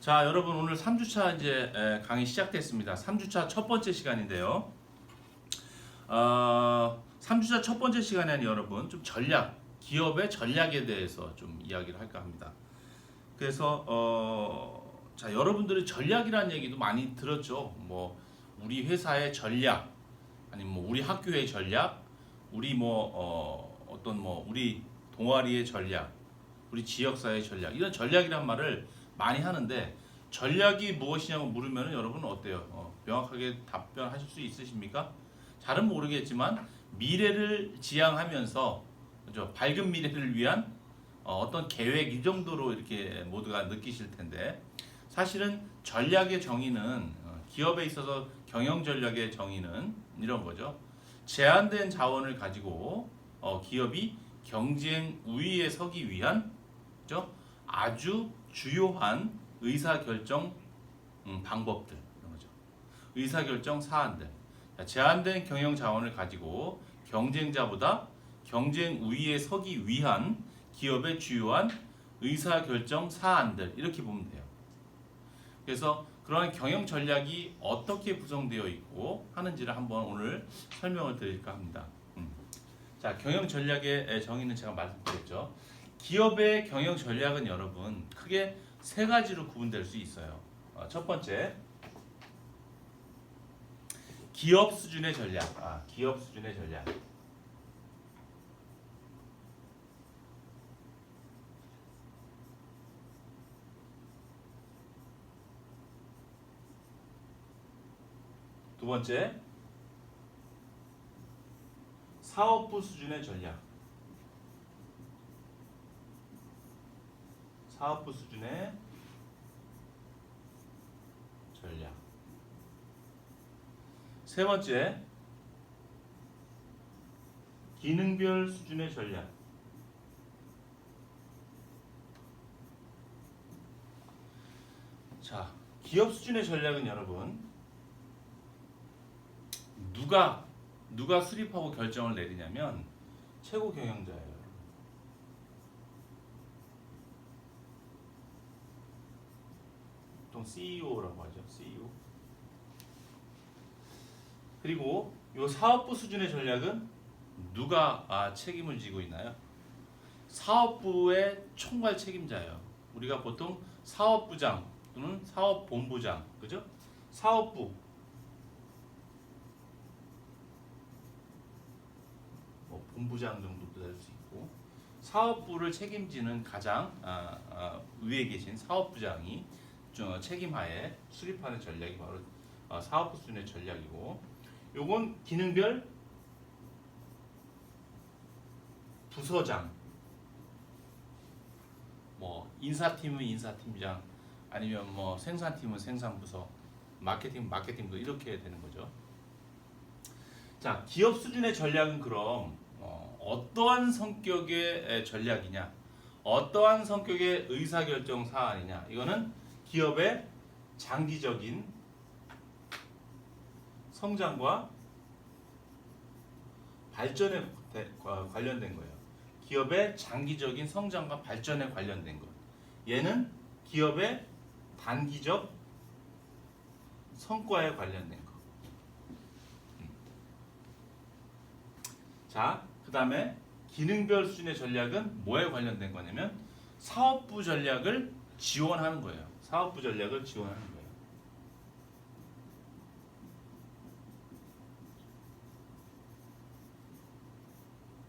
자, 여러분 오늘 3주차 이제 에, 강의 시작됐습니다. 3주차 첫 번째 시간인데요. 어, 3주차 첫 번째 시간에는 여러분 좀 전략, 기업의 전략에 대해서 좀 이야기를 할까 합니다. 그래서 어, 자, 여러분들이 전략이라는 얘기도 많이 들었죠. 뭐 우리 회사의 전략, 아니면 뭐 우리 학교의 전략, 우리 뭐 어, 어떤 뭐 우리 동아리의 전략, 우리 지역사의 전략 이런 전략이란 말을 많이 하는데 전략이 무엇이냐고 물으면 여러분 어때요? 어, 명확하게 답변하실 수 있으십니까? 잘은 모르겠지만 미래를 지향하면서 그죠? 밝은 미래를 위한 어, 어떤 계획 이 정도로 이렇게 모두가 느끼실 텐데 사실은 전략의 정의는 어, 기업에 있어서 경영 전략의 정의는 이런 거죠. 제한된 자원을 가지고 어, 기업이 경쟁 우위에 서기 위한 그죠? 아주 주요한 의사 결정 음, 방법들 이런 거죠. 의사 결정 사안들. 자, 제한된 경영 자원을 가지고 경쟁자보다 경쟁 우위에 서기 위한 기업의 주요한 의사 결정 사안들 이렇게 보면 돼요. 그래서 그러한 경영 전략이 어떻게 구성되어 있고 하는지를 한번 오늘 설명을 드릴까 합니다. 음. 자, 경영 전략의 정의는 제가 말씀드렸죠. 기업의 경영 전략은 여러분 크게 세 가지로 구분될 수 있어요. 어, 첫 번째, 기업 수준의 전략. 아, 기업 수준의 전략. 두 번째, 사업부 수준의 전략. 사업부 수준의 전략. 세 번째, 기능별 수준의 전략. 자, 기업 수준의 전략은 여러분 누가 누가 수립하고 결정을 내리냐면 최고 경영자예요. 보통 CEO라고 하죠. CEO. 그리고 이 사업부 수준의 전략은 누가 아, 책임을 지고 있나요? 사업부의 총괄 책임자예요. 우리가 보통 사업부장 또는 사업본부장, 그죠? 사업부 뭐 본부장 정도도 될 수 있고 사업부를 책임지는 가장 아, 아, 위에 계신 사업부장이 저 책임하에 수립하는 전략이 바로 어, 사업부 수준의 전략이고 요건 기능별 부서장 뭐 인사팀은 인사팀장 아니면 뭐 생산팀은 생산부서 마케팅 마케팅부 이렇게 되는 거죠. 자 기업 수준의 전략은 그럼 어, 어떠한 성격의 에, 전략이냐 어떠한 성격의 의사결정 사안이냐 이거는 기업의 장기적인 성장과 발전에 관련된 거예요. 기업의 장기적인 성장과 발전에 관련된 것. 얘는 기업의 단기적 성과에 관련된 것. 음. 자, 그 다음에 기능별 수준의 전략은 뭐에 관련된 거냐면 사업부 전략을 지원하는 거예요. 사업부 전략을 지원하는 거예요.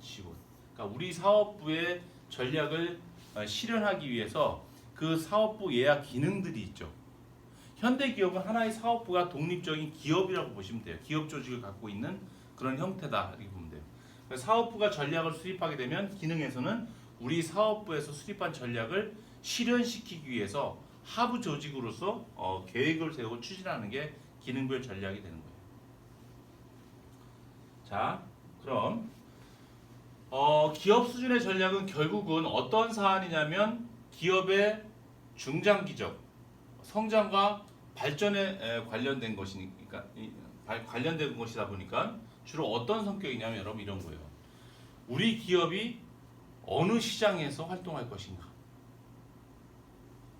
지원. 그러니까 우리 사업부의 전략을 어, 실현하기 위해서 그 사업부 예약 기능들이 있죠. 현대 기업은 하나의 사업부가 독립적인 기업이라고 보시면 돼요. 기업 조직을 갖고 있는 그런 형태다 이렇게 보면 돼요. 그래서 사업부가 전략을 수립하게 되면 기능에서는 우리 사업부에서 수립한 전략을 실현시키기 위해서 하부 조직으로서 어, 계획을 세우고 추진하는 게 기능별 전략이 되는 거예요. 자, 그럼 어, 기업 수준의 전략은 결국은 어떤 사안이냐면 기업의 중장기적 성장과 발전에 에, 관련된 것이니까 이, 발- 관련된 것이다 보니까 주로 어떤 성격이냐면 여러분 이런 거예요. 우리 기업이 어느 시장에서 활동할 것인가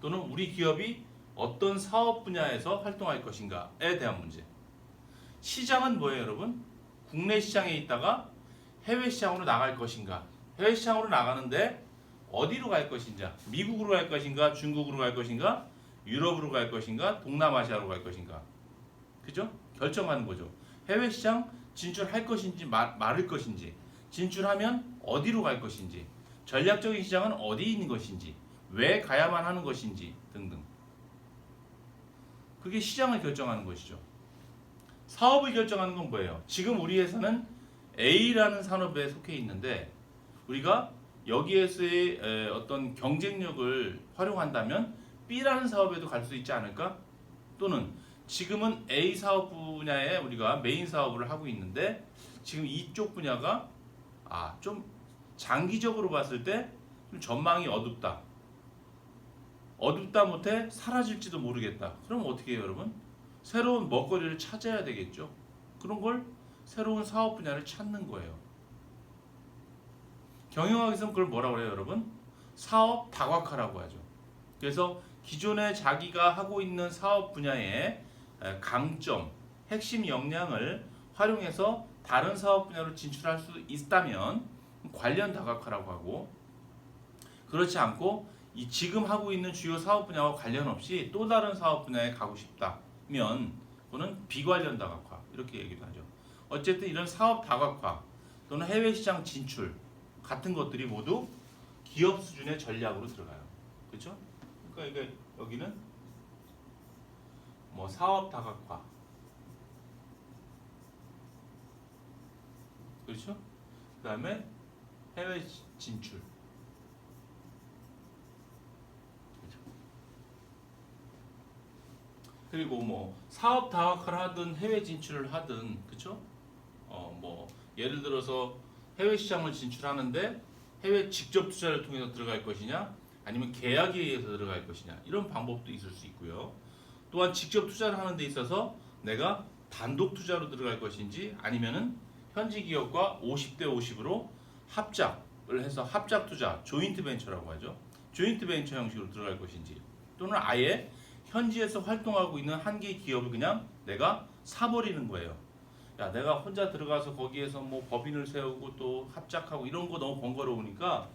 또는 우리 기업이 어떤 사업 분야에서 활동할 것인가에 대한 문제. 시장은 뭐예요, 여러분? 국내 시장에 있다가 해외 시장으로 나갈 것인가? 해외 시장으로 나가는데 어디로 갈 것인가? 미국으로 갈 것인가? 중국으로 갈 것인가? 유럽으로 갈 것인가? 동남아시아로 갈 것인가? 그죠? 결정하는 거죠. 해외 시장 진출할 것인지 말, 말을 것인지 진출하면 어디로 갈 것인지 전략적인 시장은 어디 있는 것인지 왜 가야만 하는 것인지 등등. 그게 시장을 결정하는 것이죠. 사업을 결정하는 건 뭐예요? 지금 우리 회사는 A라는 산업에 속해 있는데 우리가 여기에서의 에, 어떤 경쟁력을 활용한다면 B라는 사업에도 갈 수 있지 않을까? 또는 지금은 A 사업 분야에 우리가 메인 사업을 하고 있는데 지금 이쪽 분야가 아 좀 장기적으로 봤을 때 좀 전망이 어둡다. 어둡다 못해 사라질지도 모르겠다. 그럼 어떻게 해요, 여러분? 새로운 먹거리를 찾아야 되겠죠. 그런 걸 새로운 사업 분야를 찾는 거예요. 경영학에서는 그걸 뭐라고 그래요, 여러분? 사업 다각화라고 하죠. 그래서 기존에 자기가 하고 있는 사업 분야의 에, 강점, 핵심 역량을 활용해서 다른 사업 분야로 진출할 수 있다면 관련 다각화라고 하고 그렇지 않고 이 지금 하고 있는 주요 사업 분야와 관련 없이 또 다른 사업 분야에 가고 싶다면 그거는 비관련 다각화 이렇게 얘기도 하죠. 어쨌든 이런 사업 다각화 또는 해외 시장 진출 같은 것들이 모두 기업 수준의 전략으로 들어가요. 그렇죠? 그러니까 이게 여기는 뭐 사업 다각화 그렇죠? 그다음에 해외 시- 진출 그렇죠? 그리고 뭐 사업 다각화를 하든 해외 진출을 하든 그렇죠? 어뭐 예를 들어서 해외 시장을 진출하는데 해외 직접 투자를 통해서 들어갈 것이냐 아니면 계약에 의해서 들어갈 것이냐 이런 방법도 있을 수 있고요. 또한 직접 투자를 하는 데 있어서 내가 단독 투자로 들어갈 것인지 아니면은 현지 기업과 50대 50으로 합작을 해서 합작 투자, 조인트 벤처라고 하죠. 조인트 벤처 형식으로 들어갈 것인지 또는 아예 현지에서 활동하고 있는 한 개의 기업을 그냥 내가 사버리는 거예요. 야, 내가 혼자 들어가서 거기에서 뭐 법인을 세우고 또 합작하고 이런 거 너무 번거로우니까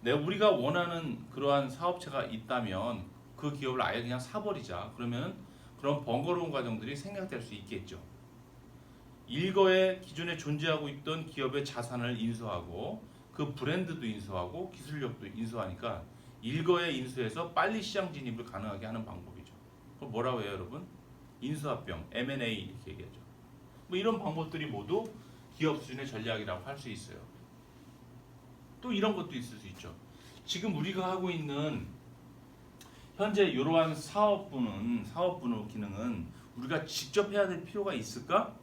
내 우리가 원하는 그러한 사업체가 있다면 그 기업을 아예 그냥 사버리자. 그러면 그런 번거로운 과정들이 생략될 수 있겠죠. 일거에 기존에 존재하고 있던 기업의 자산을 인수하고 그 브랜드도 인수하고 기술력도 인수하니까 일거에 인수해서 빨리 시장 진입을 가능하게 하는 방법이죠. 그걸 뭐라고 해요, 여러분? 인수합병, M&A 이렇게 얘기하죠. 뭐 이런 방법들이 모두 기업 수준의 전략이라고 할 수 있어요. 또 이런 것도 있을 수 있죠. 지금 우리가 하고 있는 현재 이러한 사업부는 사업부는 기능은 우리가 직접 해야 될 필요가 있을까?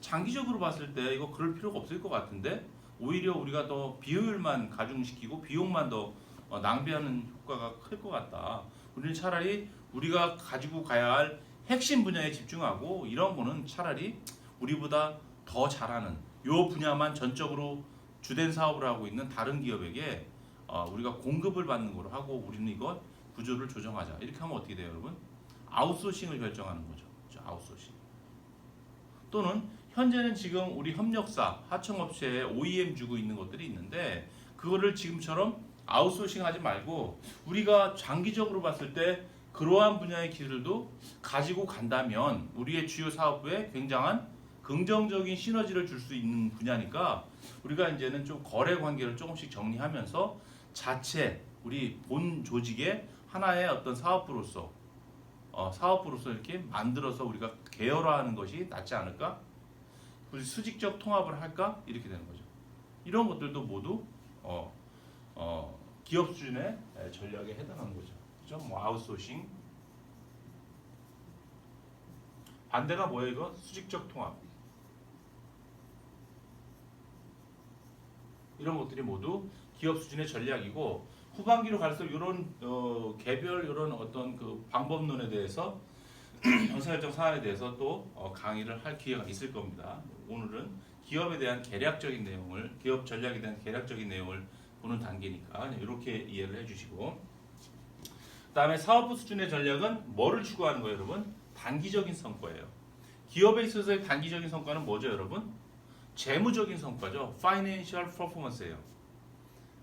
장기적으로 봤을 때 이거 그럴 필요가 없을 것 같은데 오히려 우리가 더 비효율만 가중시키고 비용만 더 어, 낭비하는 효과가 클 것 같다. 우리는 차라리 우리가 가지고 가야 할 핵심 분야에 집중하고 이런 거는 차라리 우리보다 더 잘하는 요 분야만 전적으로 주된 사업을 하고 있는 다른 기업에게 어, 우리가 공급을 받는 거로 하고 우리는 이거 구조를 조정하자. 이렇게 하면 어떻게 돼요, 여러분? 아웃소싱을 결정하는 거죠. 그죠? 아웃소싱. 또는 현재는 지금 우리 협력사, 하청업체에 OEM 주고 있는 것들이 있는데 그거를 지금처럼 아웃소싱 하지 말고 우리가 장기적으로 봤을 때 그러한 분야의 기술도 가지고 간다면 우리의 주요 사업부에 굉장한 긍정적인 시너지를 줄 수 있는 분야니까 우리가 이제는 좀 거래 관계를 조금씩 정리하면서 자체 우리 본 조직의 하나의 어떤 사업부로서 어, 사업부로서 이렇게 만들어서 우리가 계열화하는 것이 낫지 않을까? 우리 수직적 통합을 할까? 이렇게 되는 거죠. 이런 것들도 모두 어, 어, 기업 수준의 에, 전략에 해당하는 거죠. 그죠? 뭐 아웃소싱 반대가 뭐예요? 이거 수직적 통합 이런 것들이 모두 기업 수준의 전략이고 후반기로 갈수록 이런 어, 개별 이런 어떤 그 방법론에 대해서 의사결정 사안에 대해서 또 어, 강의를 할 기회가 있을 겁니다. 오늘은 기업에 대한 계략적인 내용을 기업 전략에 대한 계략적인 내용을 보는 단계니까 이렇게 이해를 해주시고 그다음에 사업부 수준의 전략은 뭐를 추구하는 거예요, 여러분? 단기적인 성과예요. 기업에 있어서의 단기적인 성과는 뭐죠, 여러분? 재무적인 성과죠. Financial Performance예요.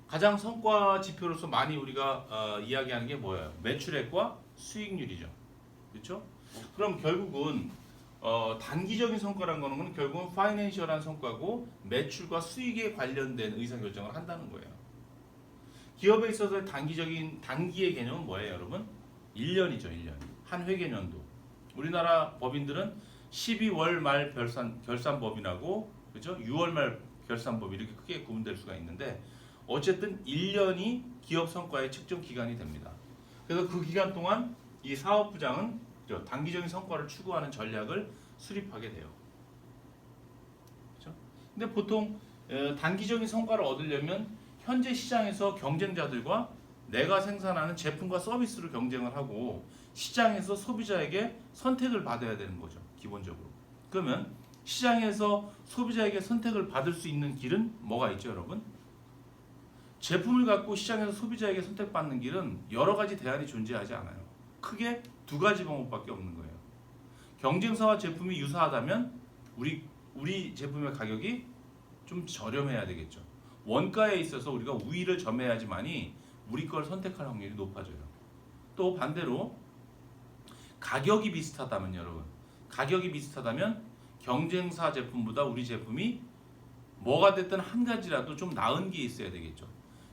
가장 성과 지표로서 많이 우리가 어, 이야기하는 게 뭐예요? 매출액과 수익률이죠. 그렇죠? 그럼 결국은 어, 단기적인 성과라는 거는 결국은 파이낸셜한 성과고 매출과 수익에 관련된 의사결정을 한다는 거예요. 기업에 있어서 단기적인 단기의 개념은 뭐예요, 여러분? 1년이죠, 1년. 한 회계년도. 우리나라 법인들은 12월 말 결산 결산법인하고 그죠? 6월 말 결산법 이렇게 크게 구분될 수가 있는데 어쨌든 1년이 기업 성과의 측정 기간이 됩니다. 그래서 그 기간 동안 이 사업 부장은 그죠? 단기적인 성과를 추구하는 전략을 수립하게 돼요. 그렇죠? 근데 보통 어, 단기적인 성과를 얻으려면 현재 시장에서 경쟁자들과 내가 생산하는 제품과 서비스를 경쟁을 하고 시장에서 소비자에게 선택을 받아야 되는 거죠. 기본적으로. 그러면 시장에서 소비자에게 선택을 받을 수 있는 길은 뭐가 있죠, 여러분? 제품을 갖고 시장에서 소비자에게 선택받는 길은 여러 가지 대안이 존재하지 않아요. 크게 두 가지 방법밖에 없는 거예요. 경쟁사와 제품이 유사하다면 우리 우리 제품의 가격이 좀 저렴해야 되겠죠. 원가에 있어서 우리가 우위를 점해야지만이 우리 걸 선택할 확률이 높아져요. 또 반대로 가격이 비슷하다면 여러분 가격이 비슷하다면 경쟁사 제품보다 우리 제품이 뭐가 됐든 한 가지라도 좀 나은 게 있어야 되겠죠.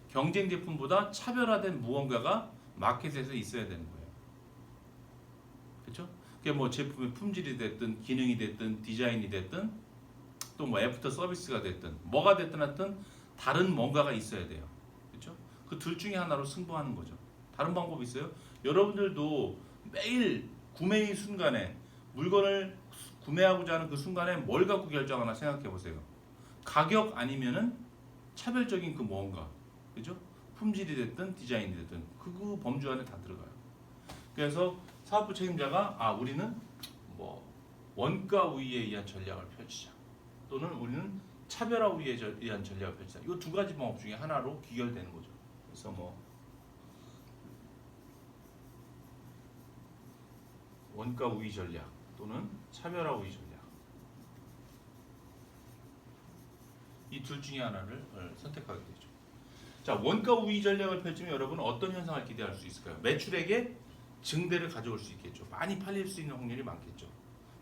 경쟁 제품보다 차별화된 무언가가 마켓에서 있어야 되는 거예요. 그렇죠? 그게 뭐 제품의 품질이 됐든 기능이 됐든 디자인이 됐든 또 뭐 애프터 서비스가 됐든 뭐가 됐든 하여튼 다른 뭔가가 있어야 돼요. 그렇죠? 그 둘 중에 하나로 승부하는 거죠. 다른 방법이 있어요? 여러분들도 매일 구매의 순간에 물건을 구매하고자 하는 그 순간에 뭘 갖고 결정하나 생각해 보세요. 가격 아니면은 차별적인 그 뭔가, 그죠? 품질이 됐든 디자인이 됐든 그 범주 안에 다 들어가요. 그래서 사업부 책임자가 아 우리는 뭐 원가 우위에 의한 전략을 펼치자 또는 우리는 차별화 우위에 저- 의한 전략을 펼치자 이두 가지 방법 중에 하나로 귀결되는 거죠. 그래서 뭐 원가 우위 전략 또는 차별화 우위 전략 이 둘 중에 하나를 어, 선택하게 되죠. 자 원가 우위 전략을 펼치면 여러분 어떤 현상을 기대할 수 있을까요? 매출액의 증대를 가져올 수 있겠죠. 많이 팔릴 수 있는 확률이 많겠죠.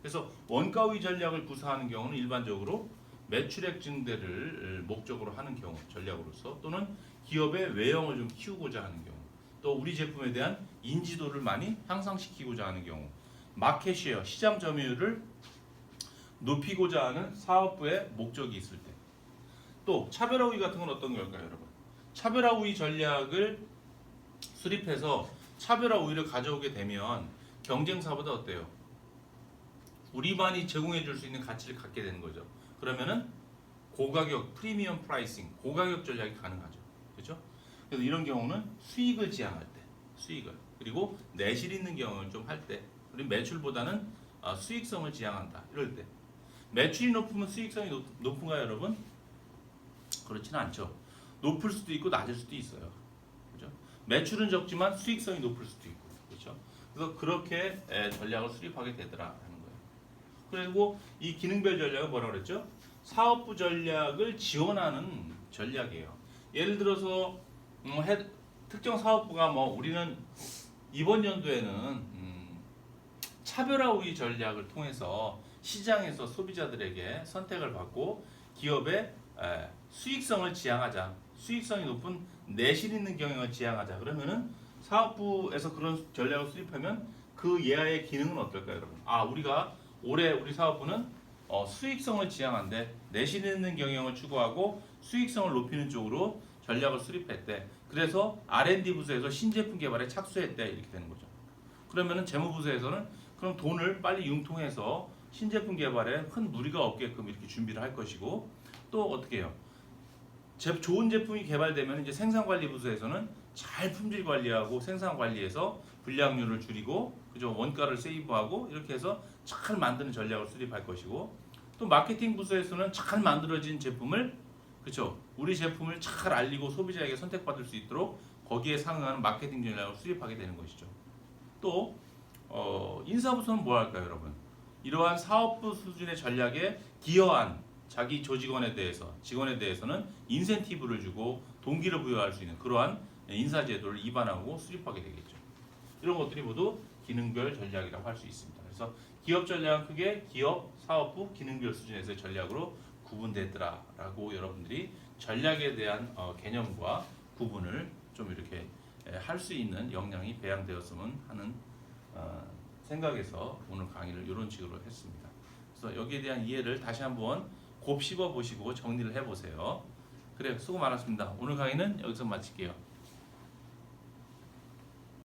그래서 원가 우위 전략을 구사하는 경우는 일반적으로 매출액 증대를 어, 목적으로 하는 경우 전략으로서 또는 기업의 외형을 좀 키우고자 하는 경우 또 우리 제품에 대한 인지도를 많이 향상시키고자 하는 경우 마켓쉐어 시장 점유율을 높이고자 하는 사업부의 목적이 있을 때 또 차별화 우위 같은 건 어떤 걸까요, 여러분? 차별화 우위 전략을 수립해서 차별화 우위를 가져오게 되면 경쟁사보다 어때요? 우리만이 제공해 줄 수 있는 가치를 갖게 되는 거죠. 그러면은 고가격 프리미엄 프라이싱 고가격 전략이 가능하죠. 그렇죠? 그래서 이런 경우는 수익을 지향할 때 수익을 그리고 내실 있는 경험을 좀 할 때 우리 매출보다는 어, 수익성을 지향한다 이럴 때 매출이 높으면 수익성이 높, 높은가요 여러분? 그렇지는 않죠. 높을 수도 있고 낮을 수도 있어요. 그죠? 매출은 적지만 수익성이 높을 수도 있고 그렇죠? 그래서 그렇게 에, 전략을 수립하게 되더라는 거예요. 그리고 이 기능별 전략은 뭐라 그랬죠? 사업부 전략을 지원하는 전략이에요. 예를 들어서 음, 해- 특정 사업부가 뭐 우리는 이번 연도에는 음, 차별화 우위 전략을 통해서 시장에서 소비자들에게 선택을 받고 기업의 에, 수익성을 지향하자. 수익성이 높은 내실 있는 경영을 지향하자. 그러면은 사업부에서 그런 전략을 수립하면 그 예하의 기능은 어떨까요, 여러분? 아, 우리가 올해 우리 사업부는 어, 수익성을 지향한데 내실 있는 경영을 추구하고 수익성을 높이는 쪽으로 전략을 수립했대. 그래서 R&D 부서에서 신제품 개발에 착수했대. 이렇게 되는 거죠. 그러면은 재무부서에서는 그럼 돈을 빨리 융통해서 신제품 개발에 큰 무리가 없게끔 이렇게 준비를 할 것이고 또 어떻게 해요? 제, 좋은 제품이 개발되면 이제 생산관리 부서에서는 잘 품질 관리하고 생산 관리해서 불량률을 줄이고 그죠 원가를 세이브하고 이렇게 해서 잘 만드는 전략을 수립할 것이고 또 마케팅 부서에서는 잘 만들어진 제품을 그렇죠 우리 제품을 잘 알리고 소비자에게 선택받을 수 있도록 거기에 상응하는 마케팅 전략을 수립하게 되는 것이죠. 또 어, 인사부서는 뭐 할까요, 여러분? 이러한 사업부 수준의 전략에 기여한 자기 조직원에 대해서 직원에 대해서는 인센티브를 주고 동기를 부여할 수 있는 그러한 인사 제도를 입안하고 수립하게 되겠죠. 이런 것들이 모두 기능별 전략이라고 할 수 있습니다. 그래서 기업 전략은 크게 기업, 사업부, 기능별 수준에서의 전략으로 구분되더라라고 여러분들이 전략에 대한 어, 개념과 구분을 좀 이렇게 할 수 있는 역량이 배양되었으면 하는 어, 생각에서 오늘 강의를 이런 식으로 했습니다. 그래서 여기에 대한 이해를 다시 한번 곱씹어 보시고 정리를 해보세요. 그래요. 수고 많았습니다. 오늘 강의는 여기서 마칠게요.